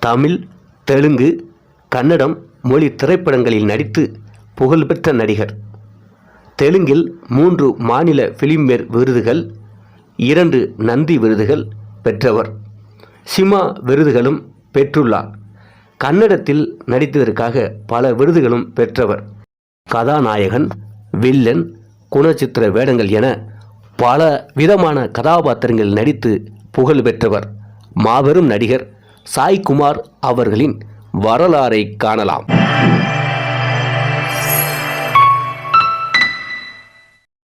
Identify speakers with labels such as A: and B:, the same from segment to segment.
A: தமிழ் தெலுங்கு கன்னடம் மொழி திரைப்படங்களில் நடித்து புகழ்பெற்ற நடிகர். தெலுங்கில் மூன்று மாநில பிலிம்பேர் விருதுகள் இரண்டு நந்தி விருதுகள் பெற்றவர். சிமா விருதுகளும் பெற்றுள்ளார். கன்னடத்தில் நடித்ததற்காக பல விருதுகளும் பெற்றவர். கதாநாயகன் வில்லன் குணச்சித்திர வேடங்கள் என பல விதமான கதாபாத்திரங்களில் நடித்து புகழ் பெற்றவர் மாபெரும் நடிகர் சாய்குமார் அவர்களின் வரலாறை காணலாம்.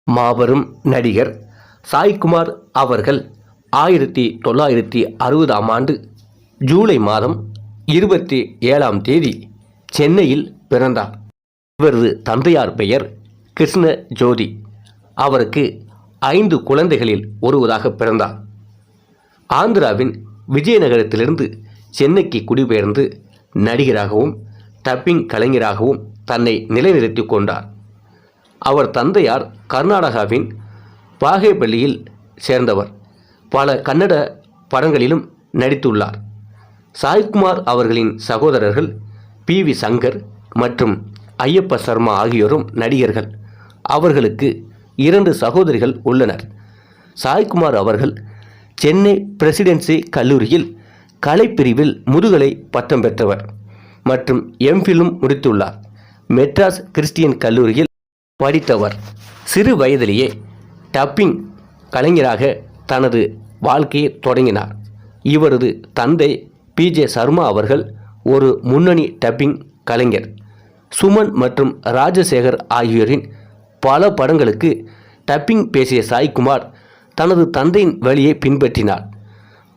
A: மாபெரும் நடிகர் சாய்குமார் அவர்கள் ஆயிரத்தி தொள்ளாயிரத்தி அறுபதாம் ஆண்டு ஜூலை மாதம் இருபத்தி ஏழாம் தேதி சென்னையில் பிறந்தார். இவரது தந்தையார் பெயர் கிருஷ்ண ஜோதி அவருக்கு ஐந்து குழந்தைகளில் ஒருவராக பிறந்தார். ஆந்திராவின் விஜயநகரத்திலிருந்து சென்னைக்கு குடிபெயர்ந்து நடிகராகவும் டப்பிங் கலைஞராகவும் தன்னை நிலைநிறுத்திக் கொண்டார். அவர் தந்தையார் கர்நாடகாவின் பாகேபள்ளியில் சேர்ந்தவர். பல கன்னட படங்களிலும் நடித்துள்ளார். சாய்குமார் அவர்களின் சகோதரர்கள் பி. வி. சங்கர் மற்றும் ஐயப்ப சர்மா ஆகியோரும் நடிகர்கள். அவர்களுக்கு இரண்டு சகோதரிகள் உள்ளனர். சாய்குமார் அவர்கள் சென்னை பிரசிடென்சி கல்லூரியில் கலைப்பிரிவில் முதுகலை பட்டம் பெற்றவர் மற்றும் எம்ஃபிலும் முடித்துள்ளார். மெட்ராஸ் கிறிஸ்டியன் கல்லூரியில் படித்தவர். சிறு வயதிலேயே டப்பிங் கலைஞராக தனது வாழ்க்கையை தொடங்கினார். இவரது தந்தை பி. ஜே. சர்மா அவர்கள் ஒரு முன்னணி டப்பிங் கலைஞர். சுமன் மற்றும் ராஜசேகர் ஆகியோரின் பல படங்களுக்கு டப்பிங் பேசிய சாய்குமார் தனது தந்தையின் வழியை பின்பற்றினார்.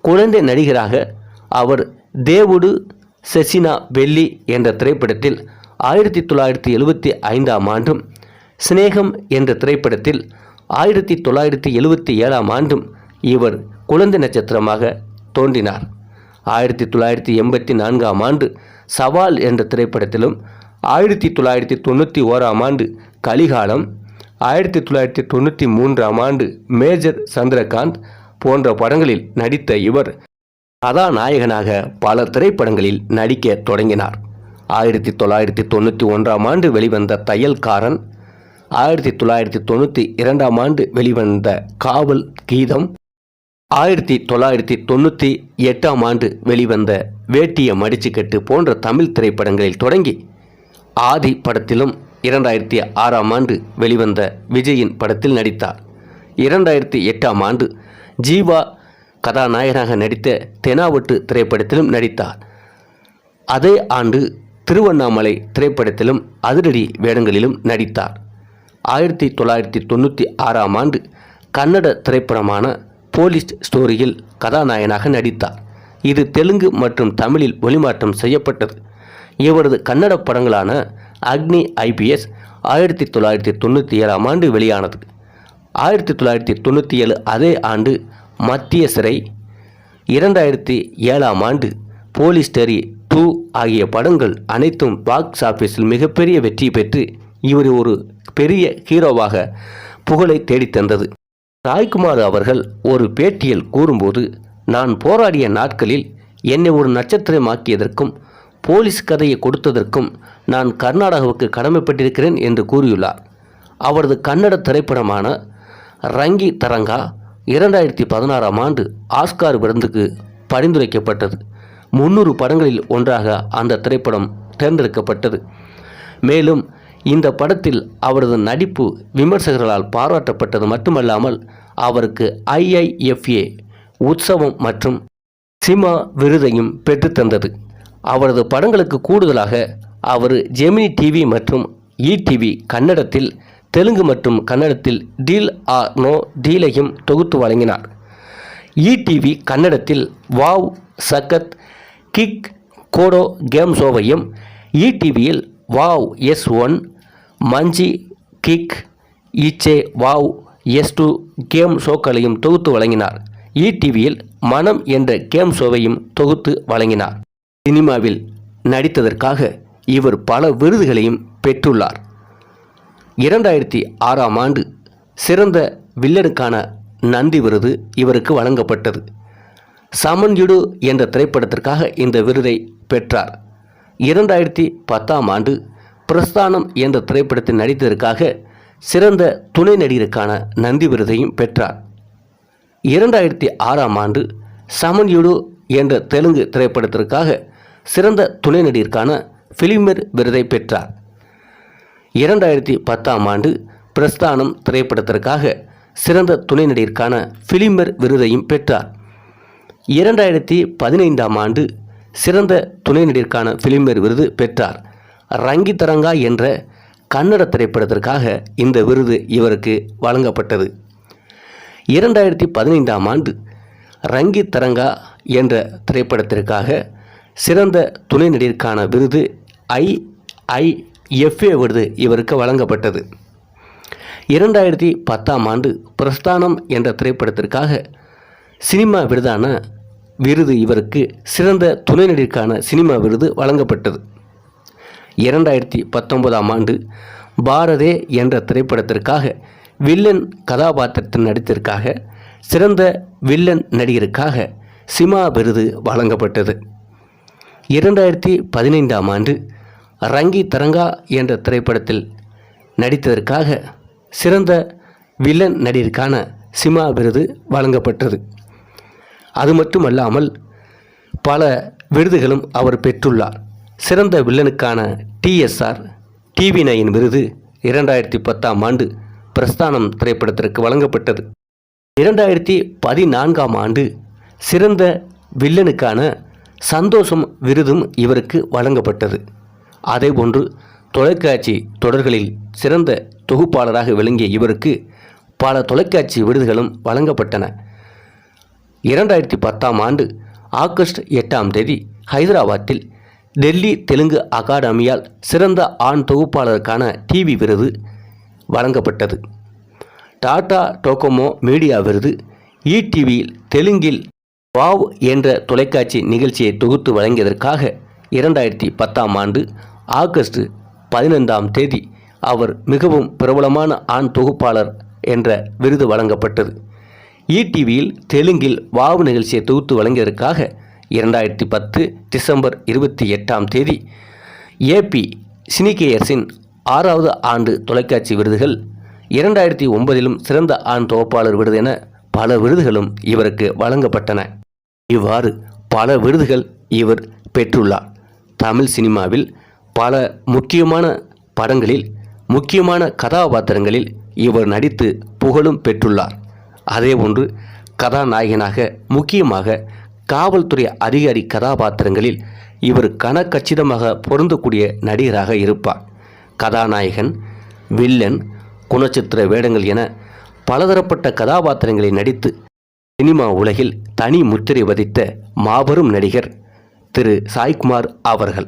A: குழந்தை நடிகராக அவர் தேவுடு செசினா வெள்ளி என்ற திரைப்படத்தில் ஆயிரத்தி தொள்ளாயிரத்தி எழுபத்தி ஐந்தாம் ஆண்டும் சிநேகம் என்ற திரைப்படத்தில் ஆயிரத்தி தொள்ளாயிரத்தி எழுபத்தி ஏழாம் ஆண்டும் இவர் குழந்தை நட்சத்திரமாக தோன்றினார். ஆயிரத்தி தொள்ளாயிரத்தி எண்பத்தி நான்காம் ஆண்டு சவால் என்ற திரைப்படத்திலும் ஆயிரத்தி தொள்ளாயிரத்தி தொண்ணூற்றி ஓராம் ஆண்டு கலிகாலம் ஆயிரத்தி தொள்ளாயிரத்தி தொண்ணூற்றி மூன்றாம் ஆண்டு மேஜர் சந்திரகாந்த் போன்ற படங்களில் நடித்த இவர் கதாநாயகனாக பல திரைப்படங்களில் நடிக்க தொடங்கினார். ஆயிரத்தி தொள்ளாயிரத்தி தொண்ணூற்றி ஒன்றாம் ஆண்டு வெளிவந்த தையல்காரன் ஆயிரத்தி தொள்ளாயிரத்தி தொண்ணூற்றி இரண்டாம் ஆண்டு வெளிவந்த காவல் கீதம் ஆயிரத்தி தொள்ளாயிரத்தி தொண்ணூற்றி எட்டாம் ஆண்டு வெளிவந்த வேட்டிய மடிச்சுக்கட்டு போன்ற தமிழ் திரைப்படங்களில் தொடங்கி ஆதி படத்திலும் இரண்டாயிரத்தி ஆறாம் ஆண்டு வெளிவந்த விஜயின் படத்தில் நடித்தார். இரண்டாயிரத்தி எட்டாம் ஆண்டு ஜீவா கதாநாயகனாக நடித்த தெனாவட்டு திரைப்படத்திலும் நடித்தார். அதே ஆண்டு திருவண்ணாமலை திரைப்படத்திலும் அதிரடி வேடங்களிலும் நடித்தார். ஆயிரத்தி தொள்ளாயிரத்தி தொண்ணூற்றி ஆறாம் ஆண்டு கன்னட திரைப்படமான போலீஸ் ஸ்டோரியில் கதாநாயகனாக நடித்தார். இது தெலுங்கு மற்றும் தமிழில் ஒளிமாற்றம் செய்யப்பட்டது. இவரது கன்னட படங்களான அக்னி ஐபிஎஸ் ஆயிரத்தி தொள்ளாயிரத்தி தொண்ணூற்றி ஏழாம் ஆண்டு வெளியானது. ஆயிரத்தி தொள்ளாயிரத்தி தொண்ணூற்றி ஏழு அதே ஆண்டு மத்திய சிறை. இரண்டாயிரத்தி ஏழாம் ஆண்டு போலீஸ் ஸ்டோரி டூ ஆகிய படங்கள் அனைத்தும் பாக்ஸ் ஆஃபீஸில் மிகப்பெரிய வெற்றி பெற்று இவர் ஒரு பெரிய ஹீரோவாக புகழை தேடித்தந்தது ராய்குமார் அவர்கள் ஒரு பேட்டியில் கூறும்போது நான் போராடிய நாட்களில் என்னை ஒரு நட்சத்திரமாக்கியதற்கும் போலீஸ் கதையை கொடுத்ததற்கும் நான் கர்நாடகாவுக்கு கடமைப்பட்டிருக்கிறேன் என்று கூறியுள்ளார். அவரது கன்னட திரைப்படமான ரங்கி தரங்கா இரண்டாயிரத்தி பதினாறாம் ஆண்டு ஆஸ்கார் விருந்துக்கு பரிந்துரைக்கப்பட்டது. முன்னூறு படங்களில் ஒன்றாக அந்த திரைப்படம் தேர்ந்தெடுக்கப்பட்டது. மேலும் இந்த படத்தில் அவரது நடிப்பு விமர்சகர்களால் பாராட்டப்பட்டது மட்டுமல்லாமல் அவருக்கு ஐஐஎஃப்ஏ உற்சவம் மற்றும் சிமா விருதையும் பெற்றுத்தந்தது அவரது படங்களுக்கு கூடுதலாக அவர் ஜெமினி டிவி மற்றும் இடிவி கன்னடத்தில் தெலுங்கு மற்றும் கன்னடத்தில் டீல் ஆர் நோ டீலையும் தொகுத்து வழங்கினார். இடிவி கன்னடத்தில் வாவ் சக்கத் கிக் கோடோ கேம் ஷோவையும் இடிவியில் வாவ் எஸ் ஒன் மஞ்சி கிக் இச்சே வாவ் எஸ் டூ கேம் ஷோக்களையும் தொகுத்து வழங்கினார். இடிவியில் மனம் என்ற கேம் ஷோவையும் தொகுத்து வழங்கினார். சினிமாவில் நடித்ததற்காக இவர் பல விருதுகளையும் பெற்றுள்ளார். இரண்டாயிரத்தி ஆறாம் ஆண்டு சிறந்த வில்லனுக்கான நந்தி விருது இவருக்கு வழங்கப்பட்டது. சமன்யுடு என்ற திரைப்படத்திற்காக இந்த விருதை பெற்றார். இரண்டாயிரத்தி பத்தாம் ஆண்டு பிரஸ்தானம் என்ற திரைப்படத்தில் நடித்ததற்காக சிறந்த துணை நடிகருக்கான நந்தி விருதையும் பெற்றார். இரண்டாயிரத்தி ஆறாம் ஆண்டு சமன்யுடு என்ற தெலுங்கு திரைப்படத்திற்காக சிறந்த துணை நடிகருக்கான ஃபிலிமர் விருதை பெற்றார். இரண்டாயிரத்தி பத்தாம் ஆண்டு பிரஸ்தானம் திரைப்படத்திற்காக சிறந்த துணை நடிகருக்கான பிலிமர் விருதையும் பெற்றார். இரண்டாயிரத்தி பதினைந்தாம் ஆண்டு சிறந்த துணை நடிகருக்கான பிலிமர் விருது பெற்றார். ரங்கி தரங்கா என்ற கன்னட திரைப்படத்திற்காக இந்த விருது இவருக்கு வழங்கப்பட்டது. இரண்டாயிரத்தி பதினைந்தாம் ஆண்டு ரங்கி தரங்கா என்ற திரைப்படத்திற்காக சிறந்த துணை நடிகருக்கான விருது எஃப்ஏ விருது இவருக்கு வழங்கப்பட்டது. இரண்டாயிரத்தி பத்தாம் ஆண்டு பிரஸ்தானம் என்ற திரைப்படத்திற்காக சினிமா விருதான விருது இவருக்கு சிறந்த துணை நடிகருக்கான சினிமா விருது வழங்கப்பட்டது. இரண்டாயிரத்தி பத்தொன்பதாம் ஆண்டு பாரதே என்ற திரைப்படத்திற்காக வில்லன் கதாபாத்திரத்தில் நடித்திற்காக சிறந்த வில்லன் நடிகருக்காக சிமா விருது வழங்கப்பட்டது. இரண்டாயிரத்தி பதினைந்தாம் ஆண்டு ரங்கி தரங்கா என்ற திரைப்படத்தில் நடித்ததற்காக சிறந்த வில்லன் நடிகருக்கான சிமா விருது வழங்கப்பட்டது. அது மட்டுமல்லாமல் பல விருதுகளும் அவர் பெற்றுள்ளார். சிறந்த வில்லனுக்கான டிஎஸ்ஆர் டிவி நயன் விருது இரண்டாயிரத்தி பத்தாம் ஆண்டு பிரஸ்தானம் திரைப்படத்திற்கு வழங்கப்பட்டது. இரண்டாயிரத்தி பதினான்காம் ஆண்டு சிறந்த வில்லனுக்கான சந்தோஷம் விருதும் இவருக்கு வழங்கப்பட்டது. அதேபோன்று தொலைக்காட்சி தொடர்களில் சிறந்த தொகுப்பாளராக விளங்கிய இவருக்கு பல தொலைக்காட்சி விருதுகளும் வழங்கப்பட்டன. இரண்டாயிரத்தி பத்தாம் ஆண்டு ஆகஸ்ட் எட்டாம் தேதி ஹைதராபாத்தில் டெல்லி தெலுங்கு அகாடமியால் சிறந்த ஆண் தொகுப்பாளருக்கான டிவி விருது வழங்கப்பட்டது. டாடா டோகோமோ மீடியா விருது இடிவியில் தெலுங்கில் வாவ் என்ற தொலைக்காட்சி நிகழ்ச்சியை தொகுத்து வழங்கியதற்காக இரண்டாயிரத்தி பத்தாம் ஆண்டு ஆகஸ்ட் பதினைந்தாம் தேதி அவர் மிகவும் பிரபலமான ஆண் தொகுப்பாளர் என்ற விருது வழங்கப்பட்டது. இடிவியில் தெலுங்கில் வாவு நிகழ்ச்சியை தொகுத்து வழங்கியதற்காக இரண்டாயிரத்தி பத்து டிசம்பர் இருபத்தி எட்டாம் தேதி ஏபி சினிகேயர்ஸின் ஆறாவது ஆண்டு தொலைக்காட்சி விருதுகள் இரண்டாயிரத்தி ஒன்பதிலும் சிறந்த ஆண் தொகுப்பாளர் விருது என பல விருதுகளும் இவருக்கு வழங்கப்பட்டன. இவ்வாறு பல விருதுகள் இவர் பெற்றுள்ளார். தமிழ் சினிமாவில் பல முக்கியமான படங்களில் முக்கியமான கதாபாத்திரங்களில் இவர் நடித்து புகழும் பெற்றுள்ளார். அதேபோன்று கதாநாயகனாக முக்கியமாக காவல்துறை அதிகாரி கதாபாத்திரங்களில் இவர் கனக்கச்சிதமாக பொருந்தக்கூடிய நடிகராக இருப்பார். கதாநாயகன் வில்லன் குணச்சித்திர வேடங்கள் என பலதரப்பட்ட கதாபாத்திரங்களை நடித்து சினிமா உலகில் தனி முத்திரை வதித்த மாபெரும் நடிகர் திரு சாய்குமார் அவர்கள்.